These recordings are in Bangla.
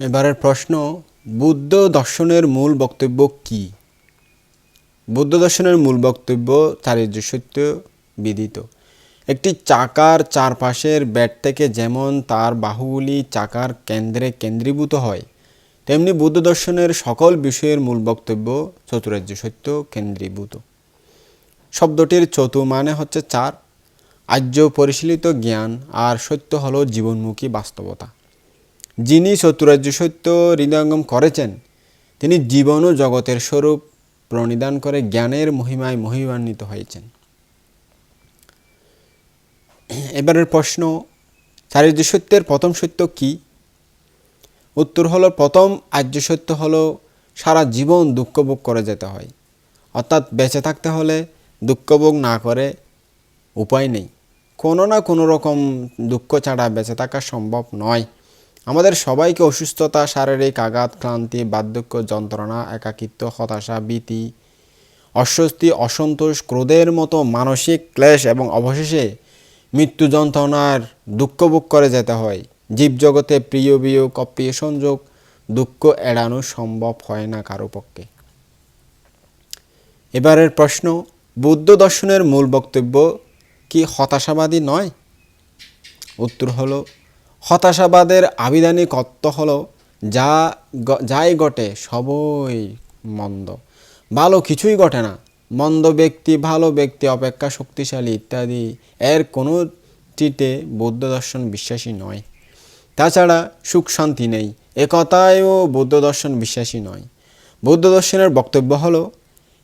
এবারের প্রশ্ন, বুদ্ধ দর্শনের মূল বক্তব্য কি? বুদ্ধ দর্শনের মূল বক্তব্য চারিত্র সত্য বিদিত। একটি চাকার চারপাশের ব্যাট থেকে যেমন তার বাহুগুলি চাকার কেন্দ্রে কেন্দ্রীভূত হয়, তেমনি বুদ্ধ দর্শনের সকল বিষয়ের মূল বক্তব্য চতুরাজ্য সত্য কেন্দ্রীভূত। শব্দটির চতু মানে হচ্ছে চার। আর্য পরিশীলিত জ্ঞান আর সত্য হলো জীবনমুখী বাস্তবতা। যিনি সত্য হৃদয়ঙ্গম করেছেন, তিনি জীবন ও জগতের স্বরূপ প্রণিধান করে জ্ঞানের মহিমায় মহিমান্বিত হয়েছেন। এবারের প্রশ্ন চারিত্র সত্যের প্রথম সত্য কি? উত্তর হলো, প্রথম আর্য সত্য হলো, সারা জীবন দুঃখভোগ করে যেতে হয়। অর্থাৎ বেঁচে থাকতে হলে দুঃখভোগ না করে উপায় নেই। কোনো না কোনো রকম দুঃখ ছাড়া বেঁচে থাকা সম্ভব নয়। আমাদের সবাইকে অসুস্থতা, শারীরিক আঘাত, ক্লান্তি, বার্ধক্য যন্ত্রণা, একাকিত্ব, হতাশা, ভীতি, অস্বস্তি, অসন্তোষ, ক্রোধের মতো মানসিক ক্লেশ এবং অবশেষে মৃত্যু যন্ত্রণার দুঃখ ভোগ করে যেতে হয়। জীবজগতে প্রিয় বিয়োগ, অপ্রিয় সংযোগ, দুঃখ এড়ানো সম্ভব হয় না কারও পক্ষে। এবারের প্রশ্ন, বুদ্ধ দর্শনের মূল বক্তব্য কি হতাশাবাদী নয়? উত্তর হলো হতাশাবাদের আবিধানিক অর্থ হলো যা যাই ঘটে সবই মন্দ। ভালো কিছুই ঘটে না। মন্দ ব্যক্তি, ভালো ব্যক্তি, অপেক্ষা শক্তিশালী ইত্যাদি। এর কোনোটিতে বৌদ্ধ দর্শন বিশ্বাসী নয়। তাছাড়া সুখ শান্তি নেই। একথায়ও বৌদ্ধ দর্শন বিশ্বাসী নয়। বৌদ্ধ দর্শনের বক্তব্য হলো,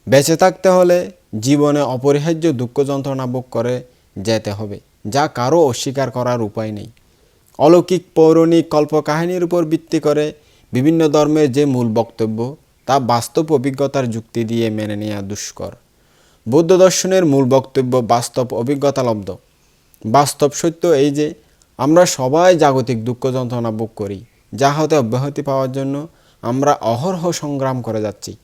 বেঁচে থাকতে হলে জীবনে অপরিহার্য দুঃখ যন্ত্রণা ভোগ করে যেতে হবে, যা কারও অস্বীকার করার উপায় নেই। অলৌকিক পৌরাণিক কল্পকাহিনীর উপর ভিত্তি করে বিভিন্ন ধর্মের যে মূল বক্তব্য, তা বাস্তব অভিজ্ঞতার যুক্তি দিয়ে মেনে নেওয়া দুষ্কর। বৌদ্ধ দর্শনের মূল বক্তব্য বাস্তব অভিজ্ঞতালব্ধ। বাস্তব সত্য এই যে, আমরা সবাই জাগতিক দুঃখ যন্ত্রণা ভোগ করি, যা হতে অব্যাহতি পাওয়ার জন্য আমরা অহরহ সংগ্রাম করে যাচ্ছি।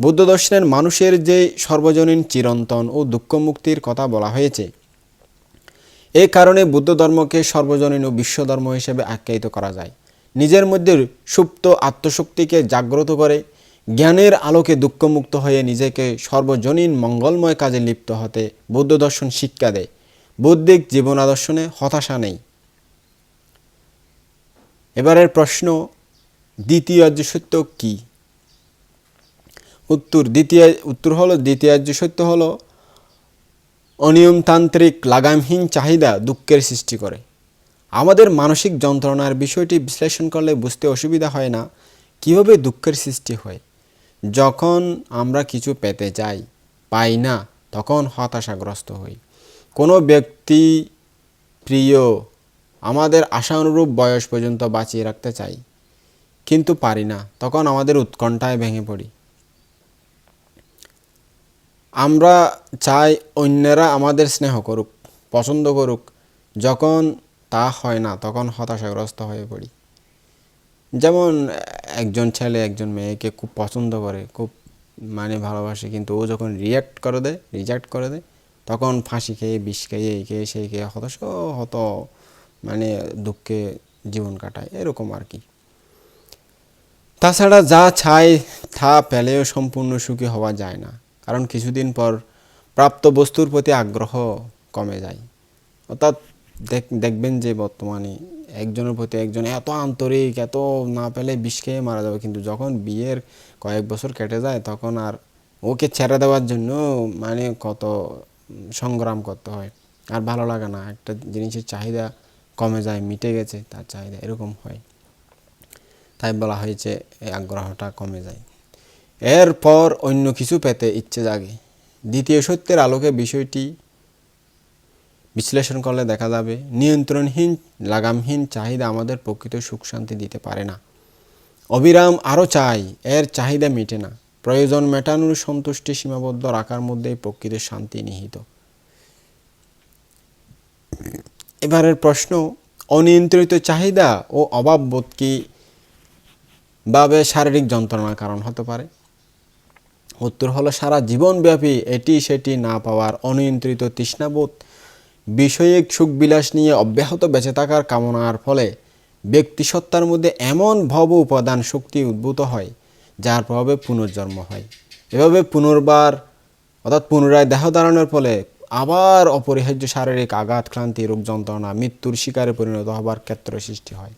বুদ্ধ দর্শনের মানুষের যে সর্বজনীন চিরন্তন ও দুঃখ মুক্তির কথা বলা হয়েছে এই কারণে বুদ্ধ ধর্মকে সর্বজনীন ও বিশ্বধর্ম হিসেবে আখ্যায়িত করা যায়। নিজের মধ্যে সুপ্ত আত্মশক্তিকে জাগ্রত করে, জ্ঞানের আলোকে দুঃখমুক্ত হয়ে নিজেকে সর্বজনীন মঙ্গলময় কাজে লিপ্ত হতে বৌদ্ধ দর্শন শিক্ষা দেয়। বৌদ্ধিক জীবনাদর্শনে হতাশা নেই। এবারের প্রশ্ন, দ্বিতীয় আর্য সত্য কী? উত্তর, দ্বিতীয়, উত্তর হলো, দ্বিতীয় আর্য সত্য হলো অনিয়মতান্ত্রিক লাগামহীন চাহিদা দুঃখের সৃষ্টি করে। আমাদের মানসিক যন্ত্রণার বিষয়টি বিশ্লেষণ করলে বুঝতে অসুবিধা হয় না কীভাবে দুঃখের সৃষ্টি হয়। যখন আমরা কিছু পেতে যাই পাই না, তখন হতাশাগ্রস্ত হই। কোনো ব্যক্তি প্রিয় আমাদের আশানুরূপ বয়স পর্যন্ত বাঁচিয়ে রাখতে চাই, কিন্তু পারি না, তখন আমাদের উৎকণ্ঠায় ভেঙে পড়ি। আমরা চাই অন্যেরা আমাদের স্নেহ করুক, পছন্দ করুক। যখন তা হয় না, তখন হতাশাগ্রস্ত হয়ে পড়ি। যেমন একজন ছেলে, একজন মেয়েকে খুব পছন্দ করে, খুব মানে ভালোবাসে, কিন্তু ও যখন রিয়াক্ট করে দেয় রিজেক্ট করে দেয়, তখন ফাঁসি খেয়ে, বিষ খেয়ে, এই খেয়ে, সেই খেয়ে হতাশ হত মানে দুঃখে জীবন কাটায়, এরকম আর কি। তাছাড়া যা চাই, তা পেলেও সম্পূর্ণ সুখী হওয়া যায় না। কারণ কিছুদিন পর প্রাপ্ত বস্তুর প্রতি আগ্রহ কমে যায়। অর্থাৎ দেখ, দেখবেন যে বর্তমানে একজনের প্রতি একজন এত আন্তরিক, এত না পেলে বিষ খেয়ে মারা যাবে। কিন্তু যখন বিয়ের কয়েক বছর কেটে যায়, তখন আর ওকে ছেড়ে দেওয়ার জন্য মানে কত সংগ্রাম করতে হয়। আর ভালো লাগে না, একটা জিনিসের চাহিদা কমে যায়, মিটে গেছে, তার চাহিদা এরকম হয়। তাই বলা হয়েছে, এই আগ্রহটা কমে যায়। এরপর অন্য কিছু পেতে ইচ্ছে জাগে। দ্বিতীয় সত্যের আলোকে বিষয়টি বিশ্লেষণ করলে দেখা যাবে, নিয়ন্ত্রণহীন, লাগামহীন চাহিদা আমাদের প্রকৃত সুখ শান্তি দিতে পারে না। অবিরাম আরও চাই, এর চাহিদা মেটে না। প্রয়োজন মেটানোর সন্তুষ্টি সীমাবদ্ধ রাখার মধ্যেই প্রকৃত শান্তি নিহিত। এবারের প্রশ্ন, অনিয়ন্ত্রিত চাহিদা ও অভাববোধ কি ভাবে শারীরিক যন্ত্রণার কারণ হতে পারে? উত্তর হলো, সারা জীবনব্যাপী এটি সেটি না পাওয়ার অনিয়ন্ত্রিত তৃষ্ণাবোধ। বিষয়িক সুখবিলাস নিয়ে অব্যাহত বেঁচে থাকার কামনার ফলে ব্যক্তিসত্তার মধ্যে এমন ভব উপাদান শক্তি উদ্ভূত হয়, যার প্রভাবে পুনর্জন্ম হয়। এভাবে পুনর্বার, অর্থাৎ পুনরায় দেহ ধারণের ফলে আবার অপরিহার্য শারীরিক আঘাত, ক্লান্তি, রোগ যন্ত্রণা, মৃত্যুর শিকারে পরিণত হবার ক্ষেত্র সৃষ্টি হয়।